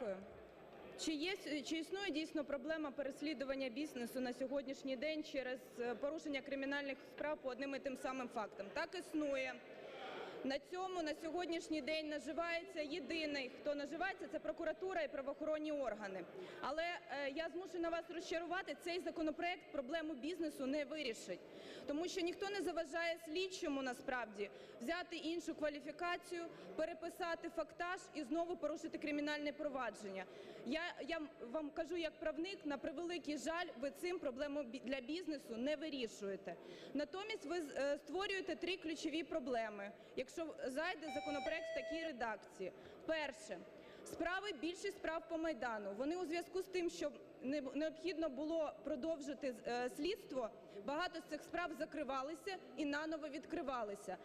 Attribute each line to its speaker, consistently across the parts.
Speaker 1: Дякую. Чи є чи існує дійсно проблема переслідування бізнесу на сьогоднішній день через е, порушення кримінальних справ по одним і тим самим фактам? Так існує. На цьому на сьогоднішній день наживається єдиний, хто наживається, це прокуратура і правоохоронні органи. Але е, я змушена вас розчарувати, цей законопроект проблему бізнесу не вирішить, тому що ніхто не заважає слідчому насправді взяти іншу кваліфікацію, переписати фактаж і знову порушити кримінальне провадження. Я, я вам кажу як правник, на превеликий жаль, ви цим проблему для бізнесу не вирішуєте. Натомість ви е, створюєте три ключові проблеми, якщо зайде законопроект в такій редакції. Перше. Справи, більшість справ по Майдану. Вони у зв'язку з тим, що необхідно було продовжити е, слідство, багато з цих справ закривалися і наново відкривалися.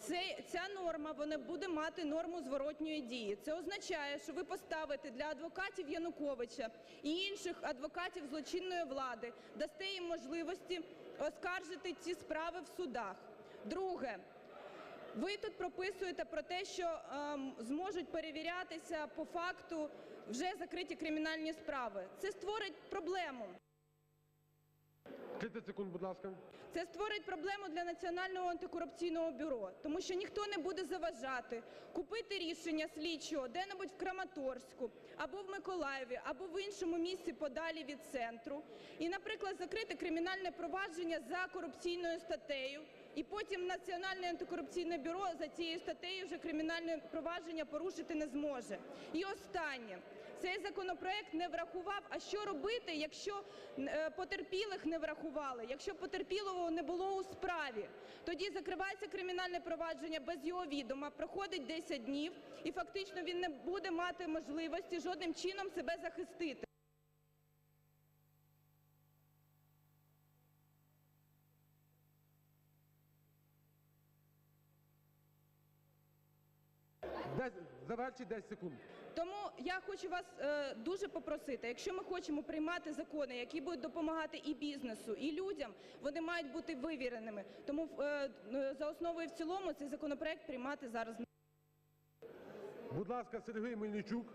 Speaker 1: Це, ця норма вона буде мати норму зворотньої дії. Це означає, що ви поставите для адвокатів Януковича і інших адвокатів злочинної влади, дасте їм можливості оскаржити ці справи в судах. Друге. Ви тут прописуєте про те, що ем, зможуть перевірятися по факту вже закриті кримінальні справи. Це створить проблему.
Speaker 2: 30 секунд, будь ласка.
Speaker 1: Це створить проблему для Національного антикорупційного бюро, тому що ніхто не буде заважати купити рішення слідчого де-небудь в Краматорську, або в Миколаєві, або в іншому місці подалі від центру, і, наприклад, закрити кримінальне провадження за корупційною статтею, і потім Національне антикорупційне бюро за цією статтею вже кримінальне провадження порушити не зможе. І останнє. Цей законопроект не врахував. А що робити, якщо е, потерпілих не врахували, якщо потерпілого не було у справі? Тоді закривається кримінальне провадження без його відома, проходить 10 днів, і фактично він не буде мати можливості жодним чином себе захистити.
Speaker 2: Завершіть 10 секунд.
Speaker 1: Тому я хочу вас е, дуже попросити, якщо ми хочемо приймати закони, які будуть допомагати і бізнесу, і людям, вони мають бути вивіреними. Тому е, е, за основу і в цілому цей законопроект приймати зараз.
Speaker 2: Будь ласка, Сергій Мельничук.